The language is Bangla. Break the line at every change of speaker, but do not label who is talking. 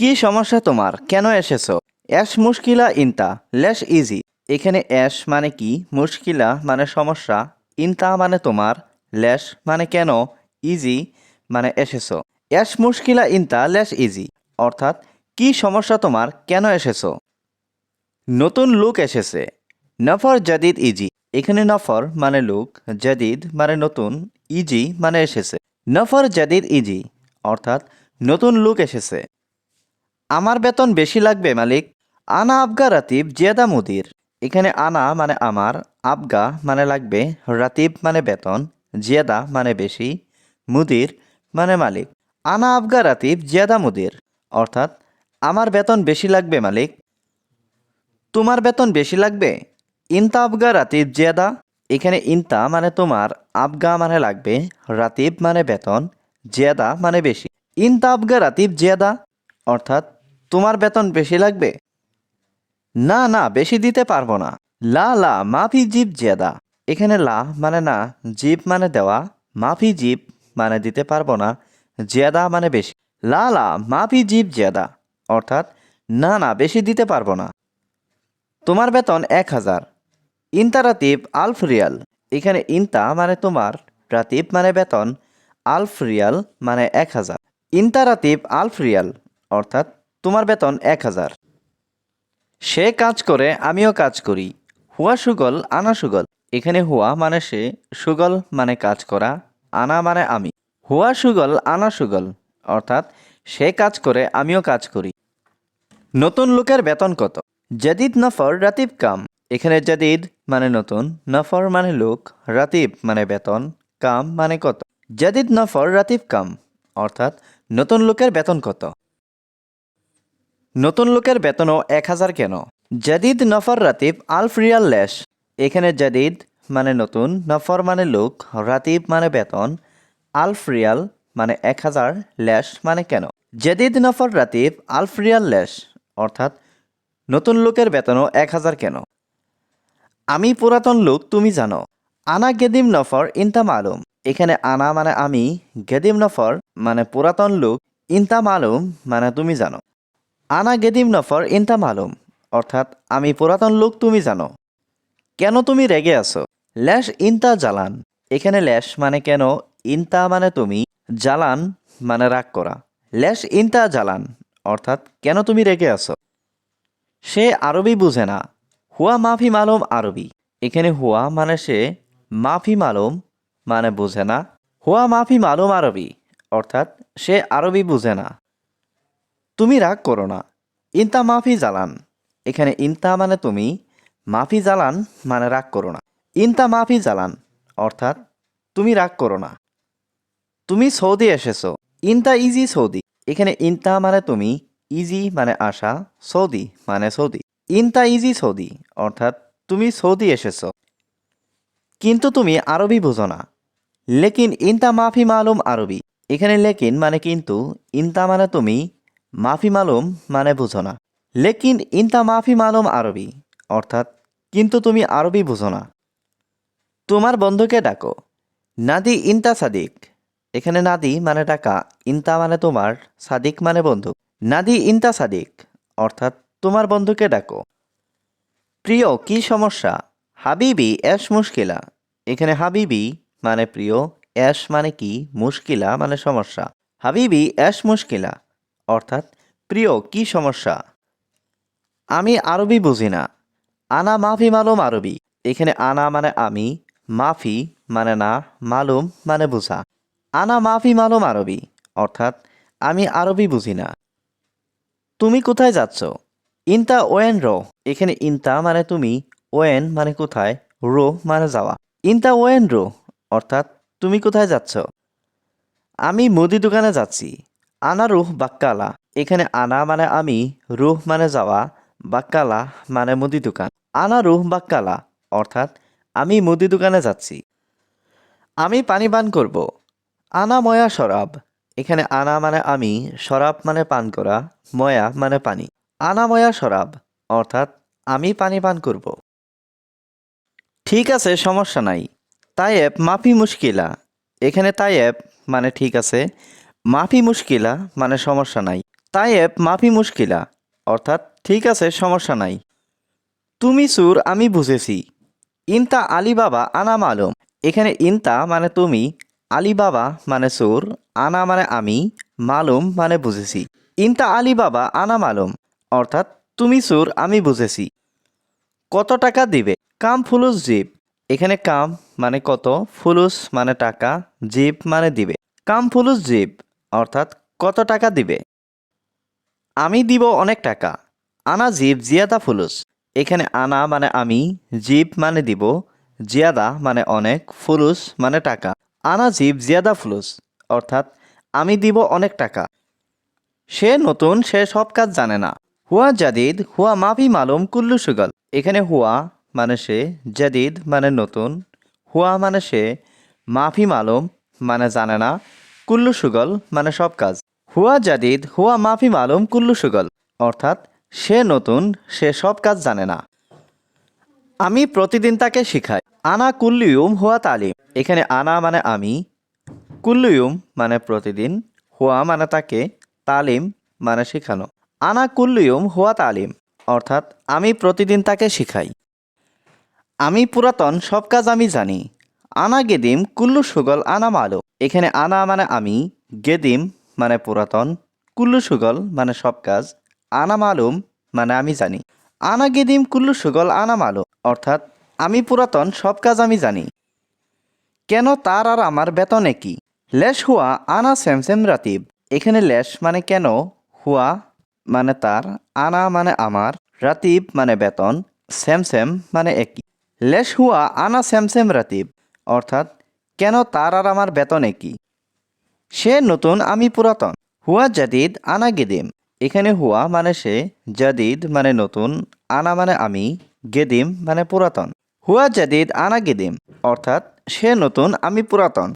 কি সমস্যা তোমার? কেন এসেছ? অ্যাশ মুশকিলা ইনতা লেস ইজি। এখানে অ্যাশ মানে কি? মুশকিলা মানে সমস্যা। ইনতা মানে তোমার লেস মানে কেন? ইজি মানে এসেছ। অ্যাশ মুশকিলা ইনতা লেস ইজি। অর্থাৎ, কি সমস্যা তোমার? কেন এসেছ? নতুন লুক এসেছে। নফর জাদিদ ইজি। এখানে নফর মানে লুক, জাদিদ মানে নতুন, ইজি মানে এসেছে। নফর জাদিদ ইজি। অর্থাৎ, নতুন লুক এসেছে। আমার বেতন বেশি লাগবে, মালিক। আনা আবগা রাতিব জিয়াদা মুদির। এখানে আনা মানে আমার, আবগা মানে লাগবে, রাতিব মানে বেতন, জিয়াদা মানে বেশি, মুদির মানে মালিক। আনা আবগা রাতিব জিয়াদা মুদির। অর্থাৎ, আমার বেতন বেশি লাগবে, মালিক। তোমার বেতন বেশি লাগবে? ইনতা আবগা রাতিব জিয়াদা। এখানে ইনতা মানে তোমার, আবগা মানে লাগবে, রাতিব মানে বেতন, জিয়াদা মানে বেশি। ইনতা আবগা রাতিব জিয়াদা। অর্থাৎ তোমার বেতন বেশি লাগবে? না না, বেশি দিতে পারব না। লা লা, মাফি জিপ জেদা এখানে লা মানে না, জিপ মানে দেওয়া। মাফি জিপ মানে দিতে পারব না জেদা মানে বেশি। লা লা, মাফি জিপ জেদা অর্থাৎ, না না, বেশি দিতে পারব না। তোমার বেতন এক হাজার। ইনতা রাতিব আলফ রিয়াল। এখানে ইনতা মানে তোমার, রাতিব মানে বেতন, আলফ রিয়াল মানে এক হাজার। ইনতা রাতিব আলফ রিয়াল। অর্থাৎ তোমার বেতন এক হাজার। সে কাজ করে, আমিও কাজ করি। হুয়া সুগল, আনা সুগল। এখানে হুয়া মানে সে, সুগল মানে কাজ করা, আনা মানে আমি। হুয়া সুগল, আনা সুগল। অর্থাৎ, সে কাজ করে, আমিও কাজ করি। নতুন লোকের বেতন কত? জাদিদ নফর, রাতিব কাম। এখানে জাদিদ মানে নতুন, নফর মানে লোক, রাতিব মানে বেতন, কাম মানে কত? জাদিদ নফর, রাতিব কাম। অর্থাৎ, নতুন লোকের বেতন কত? নতুন লোকের বেতনও এক হাজার কেন? জাদিদ নফর রাতিব আলফ রিয়াল লেশ। এখানে জাদিদ মানে নতুন, নফর মানে লোক, রাতিব মানে বেতন আলফ রিয়াল মানে এক হাজার, লেশ মানে কেন? জাদিদ নফর রাতিব আলফ রিয়াল লেশ, অর্থাৎ নতুন লোকের বেতনও এক হাজার কেন? আমি পুরাতন লোক, তুমি জানো। আনা গেদিম নফর ইনতা মালুম। এখানে আনা মানে আমি, গেদিম নফর মানে পুরাতন লোক, ইনতা মালুম মানে তুমি জানো। আনা গেদিম নফর ইনতা মালুম। অর্থাৎ, আমি পুরাতন লোক, তুমি জানো। কেন তুমি রেগে আছো? ল্যাশ ইনতা জালান। এখানে ল্যাশ মানে কেন? ইনতা মানে তুমি, জালান মানে রাগ করা। ল্যাশ ইনতা জালান, অর্থাৎ, কেন তুমি রেগে আছো? সে আরবি বুঝে না। হুয়া মাফি মালুম আরবি। এখানে হুয়া মানে সে মাফি মালুম মানে বুঝে না। হুয়া মাফি মালুম আরবি, অর্থাৎ, সে আরবি বুঝে না। তুমি রাগ করো না। ইনতা মাফি জালান। এখানে ইনতা মানে তুমি, মাফি জালান মানে রাগ করো না। ইনতা মাফি জালান অর্থাৎ তুমি রাগ করো না। তুমি সৌদি এসেছ। ইনতা ইজি সৌদি। এখানে ইনতা মানে তুমি, ইজি মানে আশা, সৌদি মানে সৌদি। ইনতা ইজি সৌদি অর্থাৎ তুমি সৌদি এসেছ। কিন্তু তুমি আরবি বুঝো না। লেকিন ইনতা মাফি মালুম আরবি। এখানে লেকিন মানে কিন্তু, ইনতা মানে তুমি মাফি মালুম মানে বুঝো না। লেকিন ইনতা মাফি মালুম আরবি, অর্থাৎ কিন্তু তুমি আরবি বুঝো না। তোমার বন্ধুকে ডাকো, নাদি ইনতা সাদিক। এখানে নাদি মানে ডাকা, ইনতা মানে তোমার, সাদিক মানে বন্ধু। নাদি ইনতা সাদিক, অর্থাৎ তোমার বন্ধুকে ডাকো। প্রিয়, কি সমস্যা? হাবিবি অ্যাশ মুশকিলা। এখানে হাবিবি মানে প্রিয় অ্যাশ মানে কি? মুশকিলা মানে সমস্যা। হাবিবি অ্যাশ মুশকিলা। অর্থাৎ, প্রিয়, কি সমস্যা? আমি আরবি বুঝি না। আনা মাফি মালুম আরবি। এখানে আনা মানে আমি। মাফি মানে না। মালুম মানে বুঝা। আনা মাফি মালুম আরবি। অর্থাৎ, আমি আরবি বুঝি না। তুমি কোথায় যাচ্ছ? ইনতা ওয়েন রো। এখানে ইনতা মানে তুমি। ওয়েন মানে কোথায়? রো মানে যাওয়া। ইনতা ওয়েন রো? অর্থাৎ, তুমি কোথায় যাচ্ছ? আমি মুদি দোকানে যাচ্ছি। আনা রুহ বাক্কালা। এখানে আনা মানে আমি, রুহ মানে যাওয়া, বাক্কালা মানে মুদি দোকান। আনা রুহ বাক্কালা, অর্থাৎ আমি মুদি দোকানে যাচ্ছি। আমি পানি পান করব। আনা ময়া শরাব। এখানে আনা মানে আমি, শরাব মানে পান করা, ময়া মানে পানি। আনা ময়া শরাব, অর্থাৎ আমি পানি পান করব। ঠিক আছে, সমস্যা নাই। তায়েব মাফি মুশকিলা। এখানে তায়েব মানে ঠিক আছে। মাফি মুশকিলা মানে সমস্যা নাই। তাইয়েব মাফি মুশকিলা, অর্থাৎ ঠিক আছে, সমস্যা নাই। তুমি সুর আমি বুঝেছি। ইনতা আলী বাবা আনা মালুম। এখানে ইনতা মানে তুমি আলী বাবা মানে সুর, আনা মানে আমি, মালুম মানে বুঝেছি। ইনতা আলী বাবা আনা মালুম, অর্থাৎ তুমি সুর আমি বুঝেছি। কত টাকা দিবে? কাম ফুলুস জিপ এখানে কাম মানে কত, ফুলুস মানে টাকা জিপ মানে দিবে। কাম ফুলুস জিপ অর্থাৎ কত টাকা দিবে? আমি দিব অনেক টাকা। আনা জিপ জিয়াদা ফুলুস। এখানে আনা মানে আমি জিপ মানে দিব, জিয়াদা মানে অনেক, ফুলুস মানে টাকা। আনা জিপ জিয়াদা ফুলুস, অর্থাৎ আমি দিব অনেক টাকা। সে নতুন, সে সব কাজ জানে না। হুয়া জাদিদ, হুয়া মাফি মালুম কুল্লু সুগল। এখানে হুয়া মানে সে, জাদিদ মানে নতুন। হুয়া মানে সে, মাফি মালুম মানে জানে না। কুল্লু সুগল মানে সব কাজ। হুয়া জাদিদ, হুয়া মাফি মালুম কুল্লু সুগল। অর্থাৎ, সে নতুন, সে সব কাজ জানে না। আমি প্রতিদিন তাকে শিখাই। আনা কুল্লিউম হুয়া তালিম। এখানে আনা মানে আমি কুল্লিউম মানে প্রতিদিন, হুয়া মানে তাকে, তালিম মানে শেখানো। আনা কুল্লিউম হুয়া তালিম। অর্থাৎ, আমি প্রতিদিন তাকে শিখাই। আমি পুরাতন, সব কাজ আমি জানি। আনা গেদিম কুল্লু সুগল আনা মালো। এখানে আনা মানে আমি, গেদিম মানে পুরাতন, কুল্লু সুগল মানে সব কাজ, আনা মালুম মানে আমি জানি। আনা গেদিম কুল্লু সুগল আনা মালুম অর্থাৎ আমি পুরাতন, সব কাজ আমি জানি। কেন তার আর আমার বেতন একই? লেশ হুয়া আনা স্যামস্যাম রাতিব। এখানে লেশ মানে কেন? হুয়া মানে তার, আনা মানে আমার, রাতিব মানে বেতন স্যামস্যাম মানে একই। লেশ হুয়া আনা স্যামস্যাম রাতিব। অর্থাৎ, কেন তার আর আমার বেতন একই? সে নতুন, আমি পুরাতন। হুয়া জাদিদ, আনা গেদিম। এখানে হুয়া মানে সে, জাদিদ মানে নতুন, আনা মানে আমি, গেদিম মানে পুরাতন। হুয়া জাদিদ, আনা গেদিম। অর্থাৎ, সে নতুন, আমি পুরাতন।